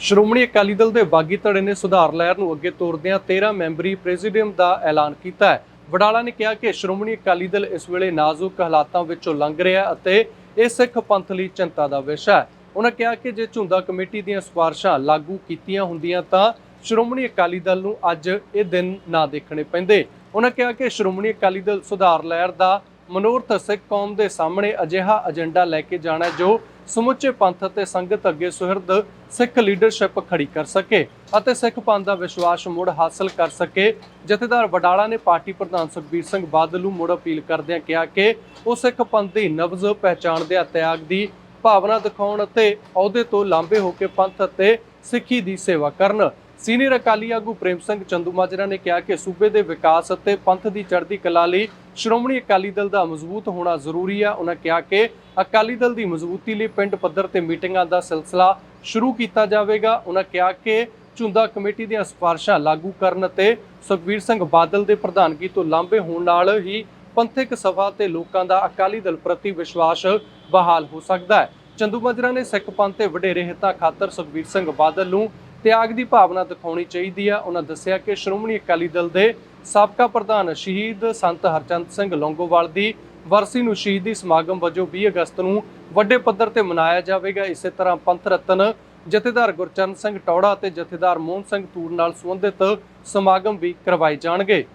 ਸ਼੍ਰੋਮਣੀ ਅਕਾਲੀ ਦਲ ਦੇ ਬਾਗੀ ਧੜੇ ਨੇ ਸੁਧਾਰ ਲਹਿਰ ਨੂੰ ਅੱਗੇ ਤੋਰਦਿਆਂ 13 ਮੈਂਬਰੀ ਪ੍ਰੈਜ਼ੀਡੀਅਮ ਦਾ ਐਲਾਨ ਕੀਤਾ ਹੈ। ਵਡਾਲਾ ਨੇ ਕਿਹਾ ਕਿ ਸ਼੍ਰੋਮਣੀ ਅਕਾਲੀ ਦਲ ਇਸ ਵੇਲੇ ਨਾਜ਼ੁਕ ਹਾਲਾਤਾਂ ਵਿੱਚੋਂ ਲੰਘ ਰਿਹਾ ਅਤੇ ਇਹ ਸਿੱਖ ਪੰਥ ਲਈ ਚਿੰਤਾ ਦਾ ਵਿਸ਼ਾ ਹੈ। ਉਹਨਾਂ ਕਿਹਾ ਕਿ ਜੇ ਝੁੰਦਾ ਕਮੇਟੀ ਦੀਆਂ ਸਿਫਾਰਸ਼ਾਂ ਲਾਗੂ ਕੀਤੀਆਂ ਹੁੰਦੀਆਂ ਤਾਂ ਸ਼੍ਰੋਮਣੀ ਅਕਾਲੀ ਦਲ ਨੂੰ ਅੱਜ ਇਹ ਦਿਨ ਨਾ ਦੇਖਣੇ ਪੈਂਦੇ। ਉਹਨਾਂ ਕਿਹਾ ਕਿ ਸ਼੍ਰੋਮਣੀ ਅਕਾਲੀ ਦਲ ਸੁਧਾਰ ਲਹਿਰ ਦਾ ਮਨੋਰਥ ਸਿੱਖ ਕੌਮ ਦੇ ਸਾਹਮਣੇ ਅਜਿਹਾ ਏਜੰਡਾ ਲੈ ਕੇ ਜਾਣਾ ਜੋ ਸਮੁੱਚੇ ਪੰਥ ਅਤੇ ਸੰਗਤ ਅੱਗੇ ਸੁਹਿਰਦ ਸਿੱਖ ਲੀਡਰਸ਼ਿਪ ਖੜੀ ਕਰ ਸਕੇ ਅਤੇ ਸਿੱਖ ਪੰਥ ਦਾ ਵਿਸ਼ਵਾਸ ਮੁੜ ਹਾਸਲ ਕਰ ਸਕੇ। ਜਥੇਦਾਰ ਵਡਾਲਾ ਨੇ ਪਾਰਟੀ ਪ੍ਰਧਾਨ ਸੁਖਬੀਰ ਸਿੰਘ ਬਾਦਲ ਨੂੰ ਮੁੜ ਅਪੀਲ ਕਰਦਿਆਂ ਕਿਹਾ ਕਿ ਉਹ ਸਿੱਖ ਪੰਥ ਦੀ ਨਬਜ਼ ਦੇ ਤਿਆਗ ਦੀ ਭਾਵਨਾ ਦਿਖਾਉਣ ਅਤੇ ਅਹੁਦੇ ਤੋਂ ਲਾਂਭੇ ਹੋ ਕੇ ਪੰਥ ਅਤੇ ਸਿੱਖੀ ਦੀ ਸੇਵਾ ਕਰਨ। ਸੀਨੀਅਰ ਅਕਾਲੀ ਆਗੂ ਪ੍ਰੇਮ ਸਿੰਘ ਚੰਦੂਮਾਜਰਾ ਨੇ ਕਿਹਾ ਕਿ ਸੂਬੇ ਦੇ ਵਿਕਾਸ ਅਤੇ ਪੰਥ ਦੀ ਚੜ੍ਹਦੀ ਕਲਾ ਲਈ ਸ਼੍ਰੋਮਣੀ ਅਕਾਲੀ ਦਲ ਦਾ ਮਜ਼ਬੂਤ ਹੋਣਾ ਜ਼ਰੂਰੀ ਹੈ ਉਹਨਾਂ ਕਿਹਾ ਕਿ ਅਕਾਲੀ ਦਲ ਦੀ ਮਜ਼ਬੂਤੀ ਲਈ ਪਿੰਡ ਪੱਧਰ ਤੇ ਮੀਟਿੰਗਾਂ ਦਾ ਸਿਲਸਿਲਾ ਸ਼ੁਰੂ ਕੀਤਾ ਜਾਵੇਗਾ। ਉਹਨਾਂ ਕਿਹਾ ਕਿ ਝੁੰਦਾ ਕਮੇਟੀ ਦੀਆਂ ਸਿਫਾਰਸ਼ਾਂ ਲਾਗੂ ਕਰਨ ਅਤੇ ਸੁਖਬੀਰ ਸਿੰਘ ਬਾਦਲ ਦੇ ਪ੍ਰਧਾਨਗੀ ਤੋਂ ਲਾਂਭੇ ਹੋਣ ਨਾਲ ਹੀ ਪੰਥਕ ਸਭਾ ਤੇ ਲੋਕਾਂ ਦਾ ਅਕਾਲੀ ਦਲ ਪ੍ਰਤੀ ਵਿਸ਼ਵਾਸ ਬਹਾਲ ਹੋ ਸਕਦਾ ਹੈ। ਚੰਦੂਮਾਜਰਾ ਨੇ ਸਿੱਖ ਪੰਥ ਤੇ ਵਡੇਰੇ ਹਿੱਤਾਂ ਖਾਤਰ ਸੁਖਬੀਰ ਸਿੰਘ ਬਾਦਲ ਨੂੰ ਤਿਆਗ ਦੀ ਭਾਵਨਾ ਦਿਖਾਉਣੀ ਚਾਹੀਦੀ ਆ। ਉਹਨਾਂ ਦੱਸਿਆ ਕਿ ਸ਼੍ਰੋਮਣੀ ਅਕਾਲੀ ਦਲ ਦੇ ਸਾਬਕਾ ਪ੍ਰਧਾਨ ਸ਼ਹੀਦ ਸੰਤ ਹਰਚੰਦ ਸਿੰਘ ਲੌਂਗੋਵਾਲ ਦੀ ਵਰਸੀ ਨੂੰ ਸ਼ਹੀਦੀ ਸਮਾਗਮ ਵਜੋਂ 20 ਅਗਸਤ ਨੂੰ ਵੱਡੇ ਪੱਧਰ ਤੇ ਮਨਾਇਆ ਜਾਵੇਗਾ। ਇਸੇ ਤਰ੍ਹਾਂ ਪੰਥ ਰਤਨ, ਜਥੇਦਾਰ ਗੁਰਚਰਨ ਸਿੰਘ ਟੌੜਾ ਅਤੇ ਜਥੇਦਾਰ ਮੋਹਨ ਸਿੰਘ ਤੂਰ ਨਾਲ ਸੰਬੰਧਿਤ ਸਮਾਗਮ ਵੀ ਕਰਵਾਏ ਜਾਣਗੇ।